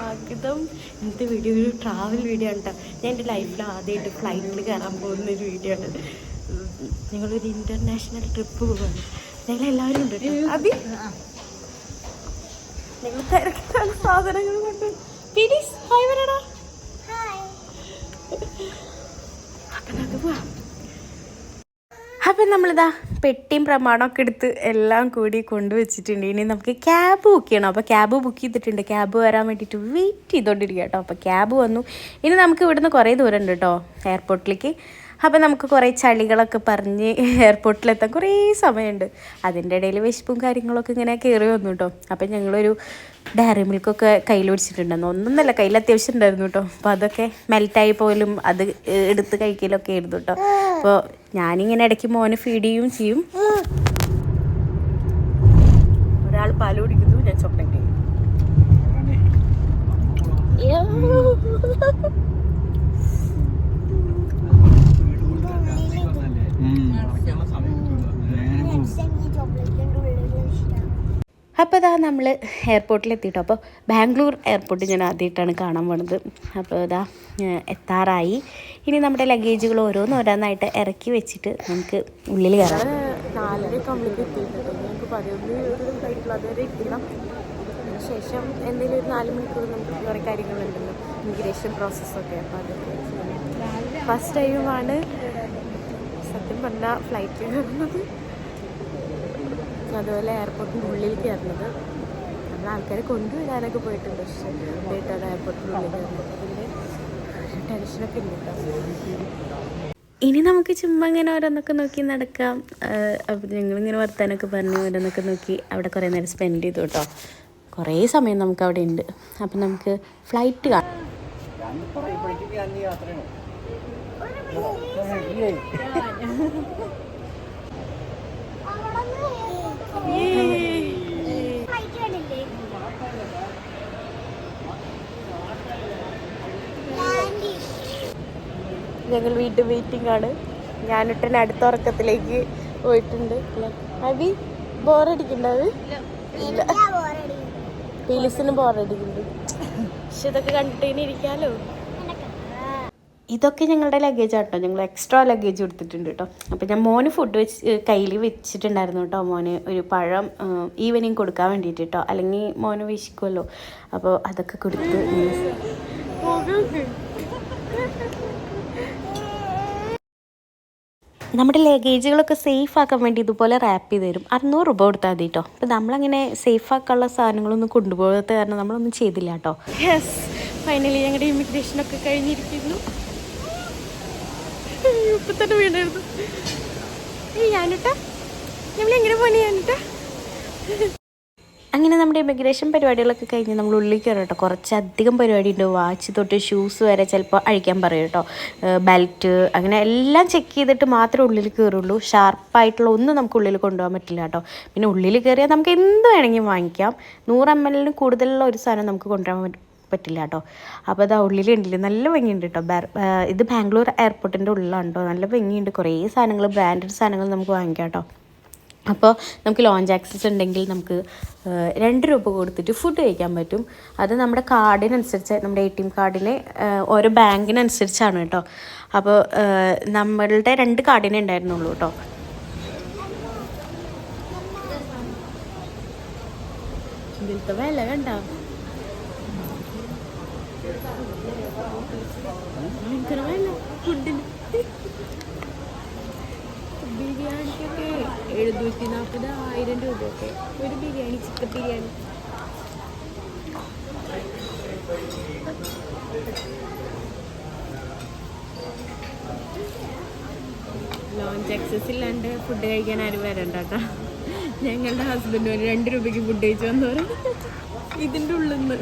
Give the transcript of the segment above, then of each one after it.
സ്വാഗതം. ഇന്നത്തെ വീഡിയോ ഒരു ട്രാവൽ വീഡിയോ ആണ് കേട്ടോ ഞാൻ എന്റെ ലൈഫിൽ ആദ്യമായിട്ട് ഫ്ലൈറ്റിൽ കയറാൻ പോകുന്ന ഒരു വീഡിയോ ആണ്. ഞങ്ങളൊരു ഇന്റർനാഷണൽ ട്രിപ്പ് പോവാണ്. ഞങ്ങൾ എല്ലാവരും ഉണ്ട് അതി ഞങ്ങൾ തിരക്കിലാണ് സാധനങ്ങൾ കൊണ്ട്. പീരീസ് ഹായ് വരടാ. അപ്പം നമുക്ക് പോവാം. അപ്പം നമ്മളിതാ പെട്ടിയും പ്രമാണമൊക്കെ എടുത്ത് എല്ലാം കൂടി കൊണ്ടുവച്ചിട്ടുണ്ട്. ഇനി നമുക്ക് ക്യാബ് ബുക്ക് ചെയ്യണം. അപ്പോൾ ക്യാബ് ബുക്ക് ചെയ്തിട്ടുണ്ട്. ക്യാബ് വരാൻ വേണ്ടിയിട്ട് വെയിറ്റ് ചെയ്തുകൊണ്ടിരിക്കുക കേട്ടോ. അപ്പോൾ ക്യാബ് വന്നു. ഇനി നമുക്ക് ഇവിടുന്ന് കുറേ ദൂരം ഉണ്ട് കേട്ടോ എയർപോർട്ടിലേക്ക് അപ്പോൾ നമുക്ക് കുറേ ചളികളൊക്കെ പറഞ്ഞ് എയർപോർട്ടിലെത്താൻ കുറേ സമയമുണ്ട്. അതിന്റെ ഇടയിൽ വിശപ്പും കാര്യങ്ങളൊക്കെ ഇങ്ങനെ കയറി വന്നു കേട്ടോ. അപ്പം ഞങ്ങളൊരു ഡയറി മിൽക്കൊക്കെ കയ്യിൽ പിടിച്ചിട്ടുണ്ടായിരുന്നു. ഒന്നൊന്നല്ല കയ്യിൽ അത്യാവശ്യം ഉണ്ടായിരുന്നു കേട്ടോ. അപ്പോൾ അതൊക്കെ മെൽറ്റായി പോലും അത് എടുത്ത് കഴിക്കലൊക്കെ ആയിരുന്നു കേട്ടോ. അപ്പോൾ ഞാനിങ്ങനെ ഇടയ്ക്ക് മോനെ ഫീഡ് ചെയ്യും ചെയ്യും. ഒരാൾ പാൽ കുടിക്കുന്നു ഞാൻ ചോക്ലേറ്റ് അപ്പോൾ ഇതാ നമ്മൾ എയർപോർട്ടിൽ എത്തിയിട്ടോ അപ്പോൾ ബാംഗ്ലൂർ എയർപോർട്ട് ഞാൻ ആദ്യമായിട്ടാണ് കാണാൻ പോണത്. അപ്പോൾ ഇതാ എത്താറായി. ഇനി നമ്മുടെ ലഗേജുകൾ ഓരോന്ന് ഓരോന്നായിട്ട് ഇറക്കി വെച്ചിട്ട് നമുക്ക് ഉള്ളിൽ കയറാം. ശേഷം എന്തെങ്കിലും ഒരു നാല് മണിക്കൂർ നമുക്ക് കുറേ കാര്യങ്ങളുണ്ടല്ലോ. ഇമിഗ്രേഷൻ പ്രോസസ്സൊക്കെ അപ്പോൾ അതൊക്കെ ഫസ്റ്റ് ടൈമാണ് സത്യം പറഞ്ഞാൽ ഫ്ലൈറ്റ് കയറുന്നത് അതുപോലെ എയർപോർട്ടിന്റെ ഉള്ളിൽ കയറുന്നത്. നമ്മൾ ആൾക്കാരെ കൊണ്ടുവരാനൊക്കെ പോയിട്ടുണ്ട്. പക്ഷേ പോയിട്ടാണ് എയർപോർട്ടിന്റെ ഉള്ളിൽ കയറുന്നത് അതിന്റെ ടെൻഷനൊക്കെ ഉണ്ട് കേട്ടോ. ഇനി നമുക്ക് ചുമ്മാ ഇങ്ങനെ ഓരോന്നൊക്കെ നോക്കി നടക്കാം. അപ്പം ഞങ്ങളിങ്ങനെ വർത്താനൊക്കെ പറഞ്ഞ് ഓരോന്നൊക്കെ നോക്കി അവിടെ കുറേ നേരം സ്പെൻഡ് ചെയ്തു കേട്ടോ. കുറേ സമയം നമുക്ക് അവിടെ ഉണ്ട്. അപ്പം നമുക്ക് ഫ്ലൈറ്റ് കാണാം. ഞങ്ങൾ വീണ്ടും വെയിറ്റിംഗ് ആണ്. ഞാനിട്ടൻ അടുത്ത ഉറക്കത്തിലേക്ക് പോയിട്ടുണ്ട്. അബി ബോറടിക്കണ്ടത് ഇല്ല. ഫീലിസിന് ബോറടിക്കുന്നുണ്ട് പക്ഷെ ഇതൊക്കെ കണ്ടിട്ട് ഇനി ഇരിക്കാലോ? ഇതൊക്കെ ഞങ്ങളുടെ ലഗേജ് ആട്ടോ. ഞങ്ങൾ എക്സ്ട്രാ ലഗേജ് കൊടുത്തിട്ടുണ്ട് കേട്ടോ അപ്പോൾ ഞാൻ മോന് ഫുഡ് വെച്ച് കയ്യിൽ വെച്ചിട്ടുണ്ടായിരുന്നു കേട്ടോ മോന് ഒരു പഴം ഈവനിങ് കൊടുക്കാൻ വേണ്ടിയിട്ട് കേട്ടോ അല്ലെങ്കിൽ മോന് വിശക്കുമല്ലോ അപ്പോൾ അതൊക്കെ കൊടുത്ത് നമ്മുടെ ലഗേജുകളൊക്കെ സേഫ് ആക്കാൻ വേണ്ടി ഇതുപോലെ റാപ്പ് ചെയ്ത് തരും. അറുന്നൂറ് രൂപ കൊടുത്താൽ മതി കേട്ടോ അപ്പം നമ്മളങ്ങനെ സേഫ് ആക്കാനുള്ള സാധനങ്ങളൊന്നും കൊണ്ടുപോകാത്ത കാരണം നമ്മളൊന്നും ചെയ്തില്ല കേട്ടോ യെസ് ഫൈനലി ഞങ്ങളുടെ ഇമിഗ്രേഷനൊക്കെ കഴിഞ്ഞിരിക്കുന്നു. ഇപ്പം തന്നെ വീണായിരുന്നു. ഞാനിട്ടാ നമ്മൾ എങ്ങനെ പോണി ഞാനിട്ടാ അങ്ങനെ നമ്മുടെ ഇമിഗ്രേഷൻ പരിപാടികളൊക്കെ കഴിഞ്ഞ് നമ്മൾ ഉള്ളിൽ കയറും കേട്ടോ. കുറച്ചധികം പരിപാടി ഉണ്ട് വാച്ച് തൊട്ട് ഷൂസ് വരെ ചിലപ്പോൾ അഴിക്കാൻ പറയും കേട്ടോ. ബെൽറ്റ് അങ്ങനെ എല്ലാം ചെക്ക് ചെയ്തിട്ട് മാത്രമേ ഉള്ളിൽ കയറുള്ളൂ. ഷാർപ്പായിട്ടുള്ള ഒന്നും നമുക്ക് ഉള്ളിൽ കൊണ്ടുപോകാൻ പറ്റില്ല കേട്ടോ. പിന്നെ ഉള്ളിൽ കയറിയാൽ നമുക്ക് എന്ത് വേണമെങ്കിലും വാങ്ങിക്കാം. നൂറ് എം എല്ലിന് കൂടുതലുള്ള ഒരു സാധനം നമുക്ക് കൊണ്ടുപോകാൻ പറ്റും പറ്റില്ല കേട്ടോ. അപ്പോൾ അത് ഉള്ളിലുണ്ടല്ലേ. നല്ല ഭംഗിയുണ്ട് കേട്ടോ. ഇത് ബാംഗ്ലൂർ എയർപോർട്ടിന്റെ ഉള്ളിലാണ് കേട്ടോ. നല്ല ഭംഗിയുണ്ട്. കുറേ സാധനങ്ങൾ ബ്രാൻഡഡ് സാധനങ്ങൾ നമുക്ക് വാങ്ങിക്കാം കേട്ടോ. അപ്പോൾ നമുക്ക് ലോഞ്ച് ആക്സസ് ഉണ്ടെങ്കിൽ നമുക്ക് രണ്ട് രൂപ കൊടുത്തിട്ട് ഫുഡ് കഴിക്കാൻ പറ്റും. അത് നമ്മുടെ കാർഡിനനുസരിച്ച് നമ്മുടെ എ ടി എം കാർഡിന് ഓരോ ബാങ്കിനനുസരിച്ചാണ് കേട്ടോ. അപ്പോൾ നമ്മളുടെ രണ്ട് കാർഡിനെ ഉണ്ടായിരുന്നുള്ളൂ കേട്ടോ. ഇതിലത്തെ കണ്ടോ? ഫുഡിന് എഴുന്നൂറ്റി നാൽപ്പത് ആയിരം രൂപയൊക്കെ. ഒരു biryani chicken biryani. Lounge access ഇല്ലാണ്ട് ഫുഡ് കഴിക്കാൻ ആരും വരണ്ട കേട്ടോ ഞങ്ങളുടെ ഹസ്ബൻഡ് ഒരു രണ്ട് രൂപയ്ക്ക് ഫുഡ് കഴിച്ചു വന്നു ഇതിന്റെ ഉള്ളിൽ നിന്ന്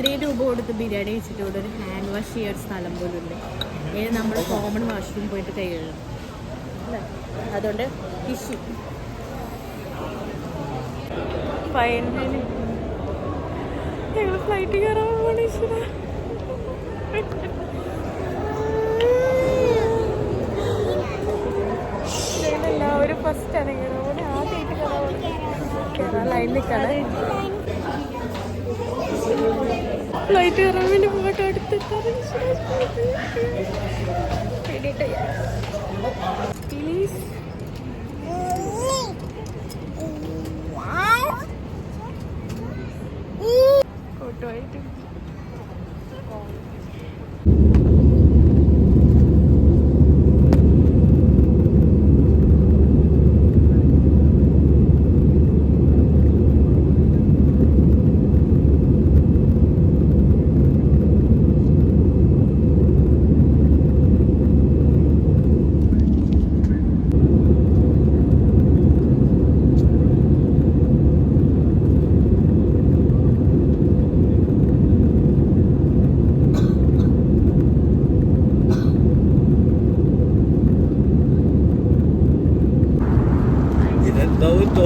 ഇത്രയും രൂപ കൊടുത്ത് ബിരിയാണി വെച്ചിട്ട് ഇവിടെ ഒരു ഹാൻഡ് വാഷ് ചെയ്യാൻ ഒരു സ്ഥലം പോലും ഉണ്ട് ഏത് നമ്മൾ കോമൺ വാഷ്റൂം പോയിട്ട് കൈ അല്ലേ? അതുകൊണ്ട് ടിഷ്യൂ ഫ്ലൈറ്റ് കയറാൻ പോണ എല്ലാവരും ഫസ്റ്റ് ആണ്. കയറാൻ ആദ്യമായിട്ട് ലൈനിൽ നിൽക്കാണ്. ഫ്ലൈറ്റ് കയറാൻ വേണ്ടി പോകട്ടെ അടുത്ത് പ്ലീസ് ഫോട്ടോ ആയിട്ട് ഇതെന്താ എന്തോ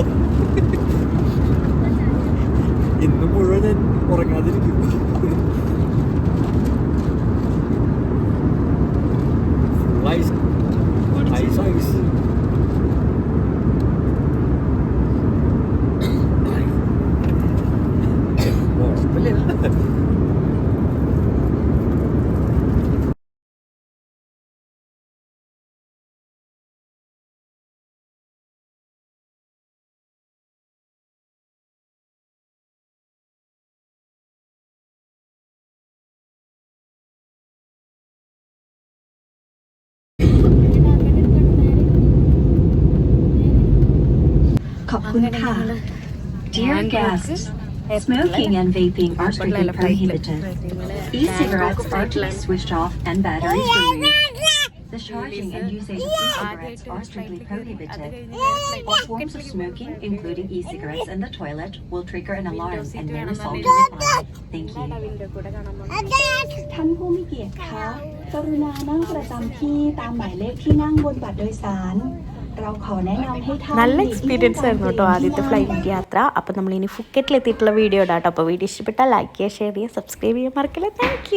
ഇന്ന് മുഴുവൻ ഞാൻ ഉറങ്ങാതിരിക്കും Dear guests, smoking and vaping are strictly prohibited. E-cigarettes are to be switched off and batteries oh, removed. The charging and usage of e-cigarettes are strictly prohibited. All forms of smoking, including e-cigarettes in the toilet, will trigger an alarm and may result in a fine. Thank you. ท่านผู้มีเกียรติคะ กรุณานั่งประจำที่ตามหมายเลขที่นั่งบนบัตรโดยสาร เราขอแนะนำให้ท่าน നല്ല หลีกเลี่ยง experience ആയിരുന്നു കേട്ടോการ ആദ്യത്തെ ที่ flight യാത്ര അപ്പം നമ്മളിനി ഫുക്കറ്റിലെത്തിയിട്ടുള്ള video ഇടാം കേട്ടോ അപ്പോൾ video ഇഷ്ടപ്പെട്ടാൽ ലൈക്ക് ചെയ്യുക ഷെയർ ചെയ്യുക സബ്സ്ക്രൈബ് ചെയ്യാൻ മറക്കില്ല താങ്ക്